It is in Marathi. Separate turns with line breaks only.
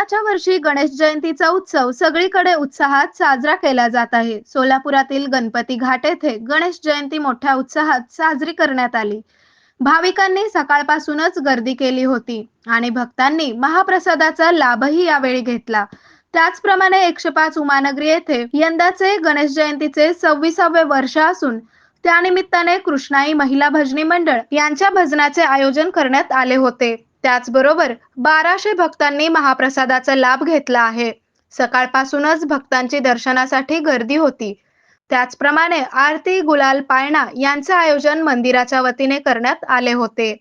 यंदाच्या वर्षी गणेश जयंतीचा उत्सव सगळीकडे उत्साहात साजरा केला जात आहे. सोलापुरातील गणपती घाट येथे गणेश जयंती मोठ्या उत्साहात साजरी करण्यात आली. भाविकांनी सकाळपासूनच गर्दी केली होती आणि भक्तांनी महाप्रसादाचा लाभही यावेळी घेतला. त्याचप्रमाणे एकशे पाच उमानगरी येथे यंदाचे गणेश जयंतीचे सव्वीसावे वर्ष असून त्यानिमित्ताने कृष्णाई महिला भजनी मंडळ यांच्या भजनाचे आयोजन करण्यात आले होते. त्याचबरोबर बाराशे भक्तांनी महाप्रसादाचा लाभ घेतला आहे. सकाळपासूनच भक्तांची दर्शनासाठी गर्दी होती. त्याचप्रमाणे आरती गुलाल पाळणा यांचे आयोजन मंदिराच्या वतीने करण्यात आले होते.